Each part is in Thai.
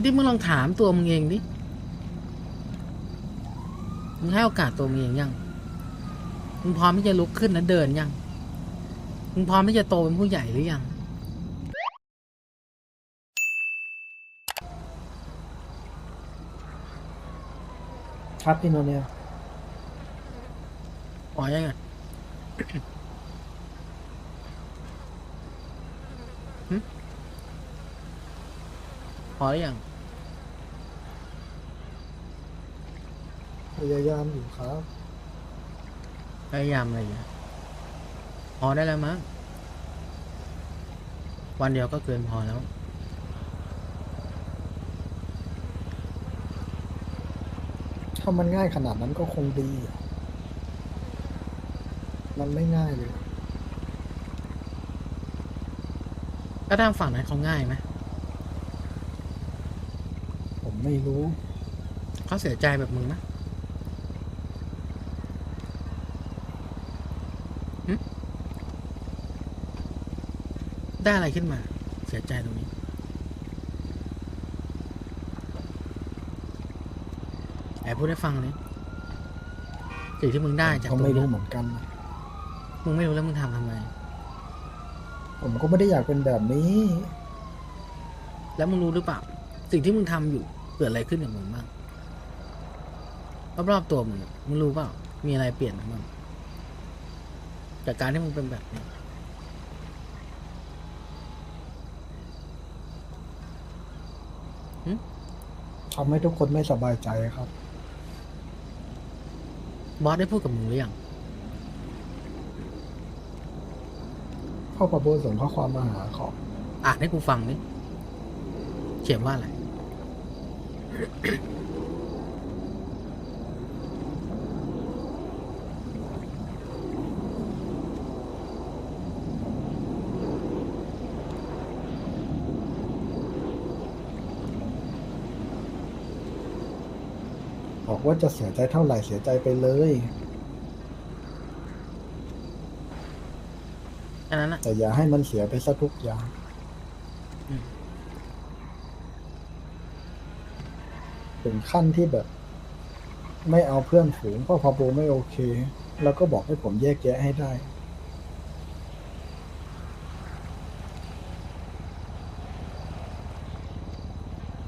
พี่ดิมึงลองถามตัวมึงเองดิ มึงให้โอกาสตัวมึงเองยัง มึงพร้อมที่จะลุกขึ้นและเดินยัง มึงพร้อมที่จะโตเป็นผู้ใหญ่หรือยัง ครับพี่โนเนียพอยังไงหึพอหรือยัง พยายามอยู่ครับพยายามอะไรอย่างเงี้ยพอได้แล้วมั้งวันเดียวก็เกินพอแล้ว ถ้ามันง่ายขนาดนั้นก็คงดีอะมันไม่ง่ายเลย ก็ทางฝั่งนั้นเขาง่ายไหมผมไม่รู้ เขาเสียใจแบบมึงไหม ได้อะไรขึ้นมา เสียใจตรงนี้ แอบพูดให้ฟังเลยสิ่งที่มึงได้จากก็ตรงไม่รู้นี้เหมือนกันนะมึงไม่รู้แล้วมึงทำทำไม ผมก็ไม่ได้อยากเป็นแบบนี้ แล้วมึงรู้หรือเปล่า สิ่งที่มึงทำอยู่เกิดอะไรขึ้นกับมึงบ้างรอบๆตัวมึงอะมึงรู้เปล่า มีอะไรเปลี่ยนบ้าง จากการที่มึงเป็นแบบนี้ทำให้ทุกคนไม่สบายใจครับ บอสได้พูดกับมึงหรือยังพ่อประโบส่งข้อความมาหาขอบอ่านให้กูฟังดิเขียนว่าอะไร ว่าจะเสียใจเท่าไหร่เสียใจไปเลยอันนั้นอะแต่อย่าให้มันเสียไปซะทุกอย่างอืมถึงขั้นที่แบบ ไม่เอาเพื่อนฝูงพ่อพอโบไม่โอเค แล้วก็บอกให้ผมแยกแยะให้ได้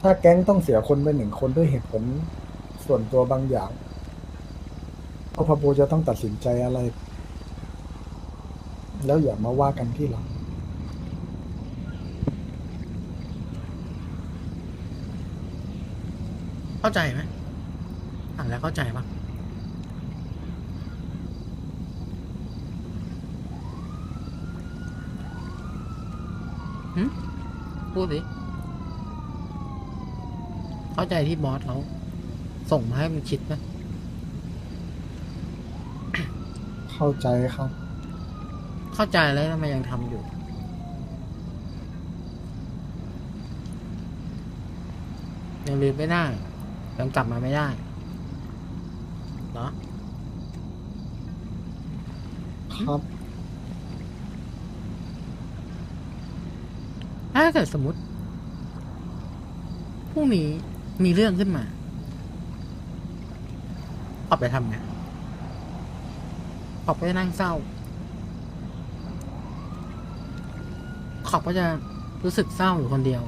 ถ้าแก๊งต้องเสียคนไปหนึ่งคนด้วยเหตุผล ส่วนตัวบางอย่างพ่อพอโบจะต้องตัดสินใจอะไร แล้วอย่ามาว่ากันที่หลังเข้าใจไหมอ่านแล้วเข้าใจปะหึพูดสิ เข้าใจที่บอสเขา ส่งมาให้มันคิดไหมเข้าใจครับ เข้าใจแล้วทำไมยังทำอยู่ ยังลืมไม่ได้ยังกลับมาไม่ได้เหรอครับ ถ้าเกิดสมมติพรุ่งนี้มีเรื่องขึ้นมา ขอบไปทำไงขอบไปนั่งเศร้า ขอบก็จะรู้สึกเศร้าอยู่คนเดียว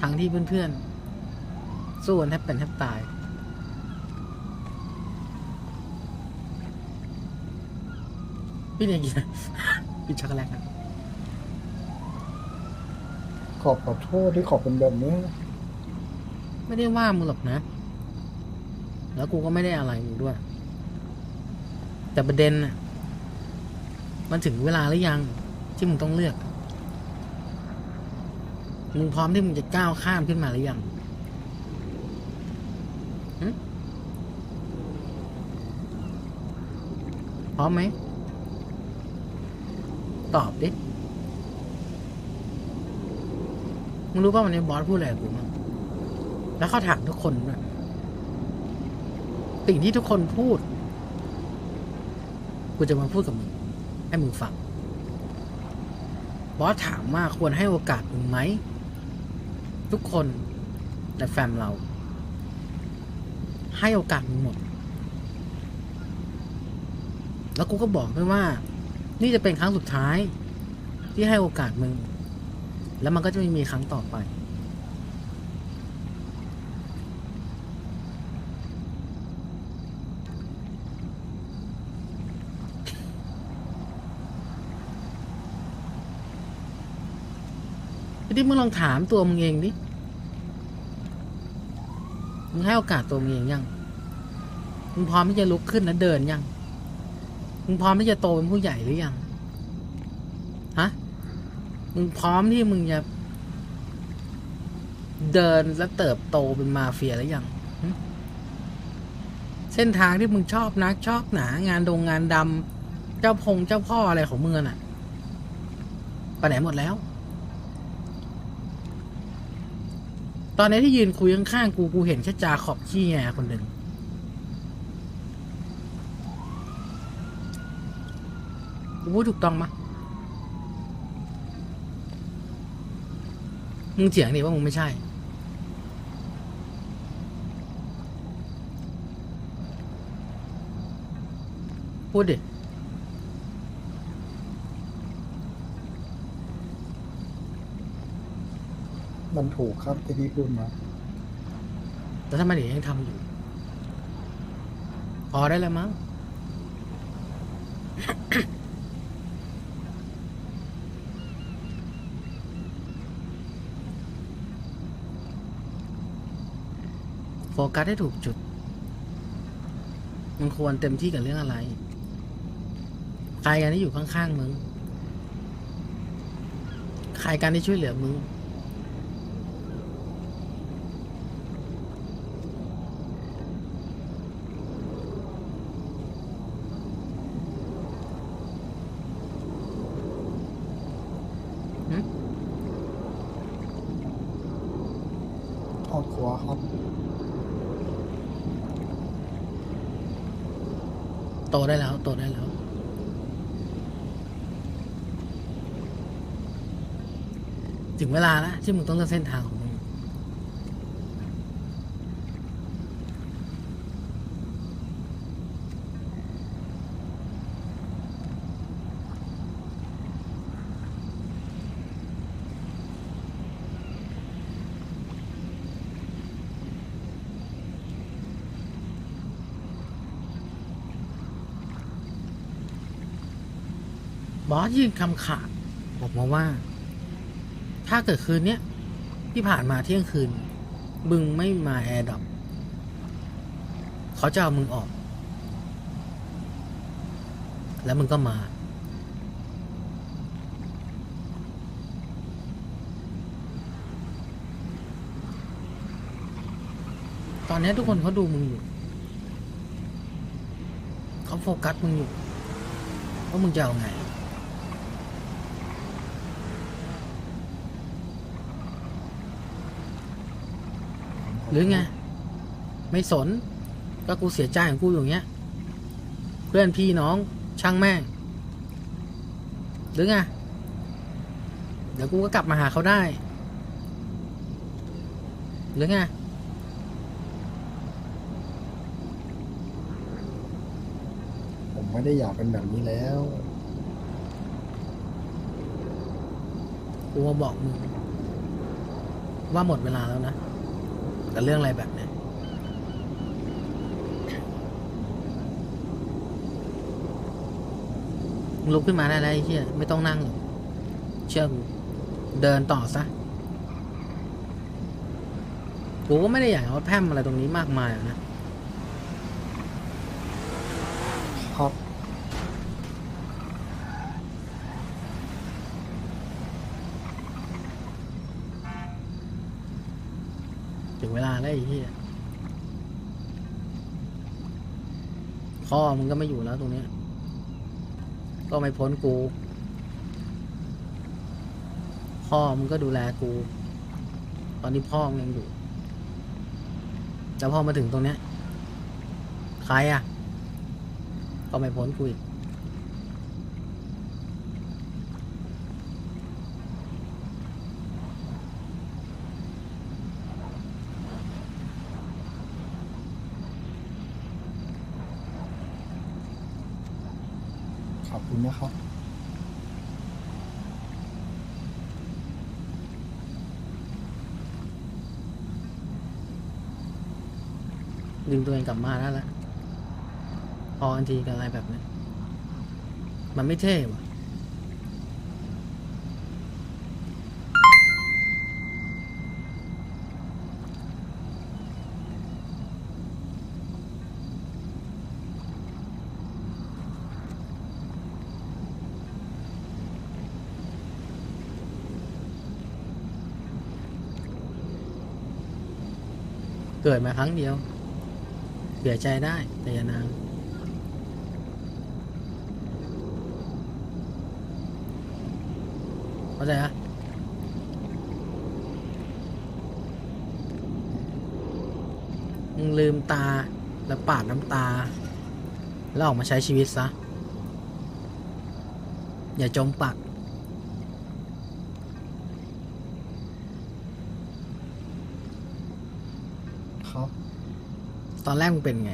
ทั้งที่เพื่อนๆ สู้กันแทบเป็นแทบตาย พี่เนี่ยกินอะไรกินช็อกโกแลตครับขอบขอโทษที่ขอบเป็นแบบนี้ ไม่ได้ว่ามึงหรอกนะ แล้วกูก็ไม่ได้อะไรมึงด้วย แต่ประเด็นน่ะมันถึงเวลาหรือยัง ที่มึงต้องเลือก มึงพร้อมที่มึงจะก้าวข้ามขึ้นมาหรือยังพร้อมไหม ตอบดิ มึงรู้ป่ะวันนี้บอสพูดอะไรกับกูมั้งแล้วเขาถามทุกคนด้วย สิ่งที่ทุกคนพูด กูจะมาพูดกับมึง ให้มึงฟัง บอสถามว่าควรให้โอกาสมึงไหม ทุกคนและแฟมเรา ให้โอกาสมึงหมด แล้วกูก็บอกด้วยว่า นี่จะเป็นครั้งสุดท้าย ที่ให้โอกาสมึง แล้วมันก็จะไม่มีครั้งต่อไป ทีนี้มึงลองถามตัวมึงเองดิ มึงให้โอกาสตัวมึงเองยัง มึงพร้อมที่จะลุกขึ้นและเดินยัง มึงพร้อมที่จะโตเป็นผู้ใหญ่หรือยัง ฮะ มึงพร้อมที่มึงจะ เดินและเติบโตเป็นมาเฟียหรือยัง เส้นทางที่มึงชอบนักชอบหนางานดงงานดำเจ้าพงเจ้าพ่ออะไรของมึงอะน่ะ ไปไหนหมดแล้ว ตอนนี้ที่ยืนคุยข้างๆกู กูเห็นแค่จาขอบขี้แงคนหนึ่งกูพูดถูกต้องมะมึงเถียงดิว่ามึงไม่ใช่พูดดิ มันถูกครับที่พี่พูดมา แล้วทำไมถึงยังทำอยู่ พอได้แล้วมั้ง โฟกัสให้ถูกจุด มึงควรเต็มที่กับเรื่องอะไร ใครกันที่อยู่ข้างๆมึง ใครกันที่ช่วยเหลือมึงัวครับโตได้แล้ว โตได้แล้วถึงเวลาแล้วที่มึงต้องเลือกเส้นทางของ ยื่นคำขาดบอกมาว่า ถ้าเกิดคืนเนี้ยที่ผ่านมาเที่ยงคืน มึงไม่มาแอร์ดรอปเขาจะเอามึงออก แล้วมึงก็มา ตอนนี้ทุกคนเขาดูมึงอยู่เขาโฟกัสมึงอยู่ว่ามึงจะเอาไง หรือไง ไม่สน ก็กูเสียใจของกูอยู่อย่างเงี้ย เพื่อนพี่น้องช่างแม่ง หรือไง เดี๋ยวกูก็กลับมาหาเขาได้ หรือไงผมไม่ได้อยากเป็นแบบนี้แล้ว กูมาบอกมึงว่าหมดเวลาแล้วนะ กับเรื่องอะไรแบบเนี้ยลุกขึ้นมาได้แล้วไอ้เหี้ยไม่ต้องนั่ง เชื่อกูเดินต่อซะกูก็ไม่ได้อยากเอาแพร่มอะไรตรงนี้มากมายหรอกนะ ครับ ถึงเวลา แล้วไอ้เหี้ยพ่อมึงก็ไม่อยู่แล้วตรงนี้ ก็ไม่พ้นกู พ่อมึงก็ดูแลกู ตอนนี้พ่อมึงยังอยู่ แต่พอมาถึงตรงเนี้ยใครอะ ก็ไม่พ้นกูอีก ขอบคุณ นะครับดึงตัวเองกลับมาได้แล้วพออันทีกับอะไรแบบนี้ มันไม่เท่ว่ะ เกิดมาครั้งเดียวเสียใจได้ แต่อย่านานเข้าใจปะมึงลืมตาแล้วปาดน้ำตา แล้วออกมาใช้ชีวิตซะ อย่าจมปัก ครับตอนแรกมึงเป็นไง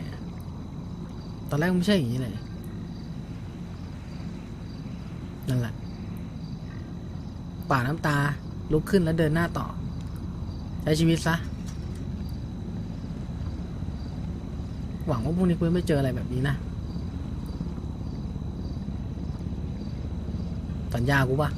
ตอนแรกมึงไม่ใช่อย่างนี้เลย นั่นแหละ ป่าน้ำตา ลุกขึ้นแล้วเดินหน้าต่อ ใช้ชีวิตซะ หวังว่าพรุ่งนี้กูจะไม่เจออะไรแบบนี้นะ สัญญากูปะ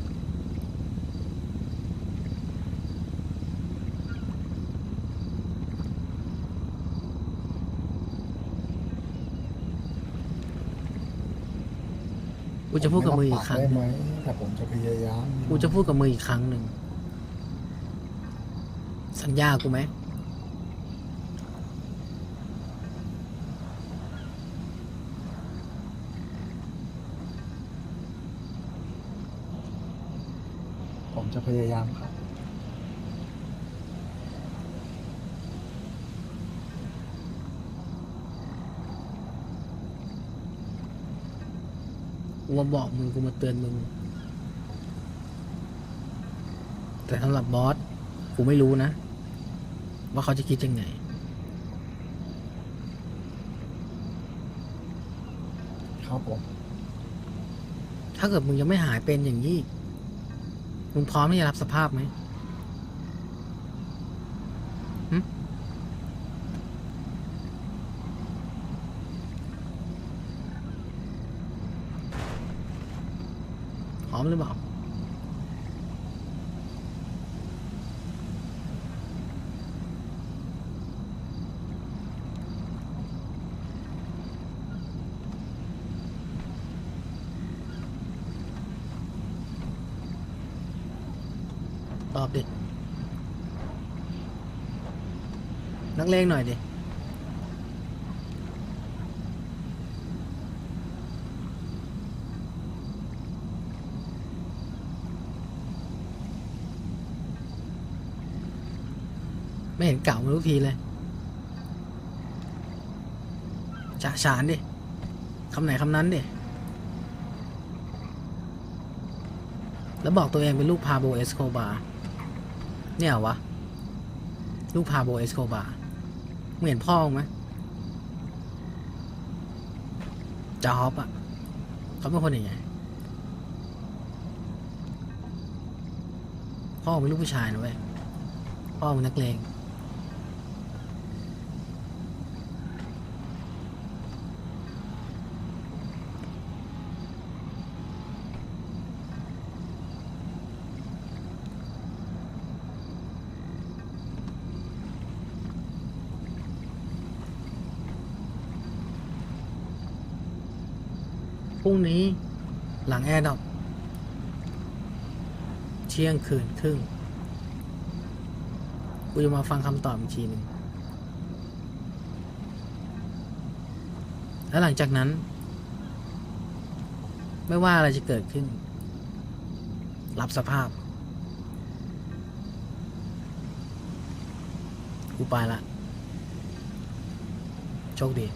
กูจะพูดกับมืออีกครั้งได้หไหมนึ่งแต่ผมจะพยายามกูจะพูดกับมืออีกครั้งหนึ่ง สัญญากูไหม ผมจะพยายามครับ มาบอกมึงกูมาเตือนมึง แต่สำหรับบอสกูไม่รู้นะ ว่าเขาจะคิดยังไงครับผมถ้าเกิดมึงยังไม่หายเป็นอย่างนี้มึงพร้อมที่จะรับสภาพไหมหึพร้อ มหรือเปล่าตอบดิ นักเลงหน่อยดิ ไม่เห็นเก่ามาทุกทีเลยจะฉานดิคำไหนคำนั้นดิแล้วบอกตัวเองเป็นลูกพาโบเอสโคบาเนี่ยเหรอวะ ลูกพาโบเอสโคบามึงเห็นพ่อไหมจาฮอปอะเขาเป็นคนยังไงพ่อเป็นลูกผู้ชายนะเว้ยพ่อมึงนักเลง พรุ่งนี้หลังแอร์ดอปเที่ยงคืนครึ่ง กูจะมาฟังคำตอบอีกทีหนึ่งแล้วหลังจากนั้น ไม่ว่าอะไรจะเกิดขึ้น รับสภาพ กูไปละ โชคดี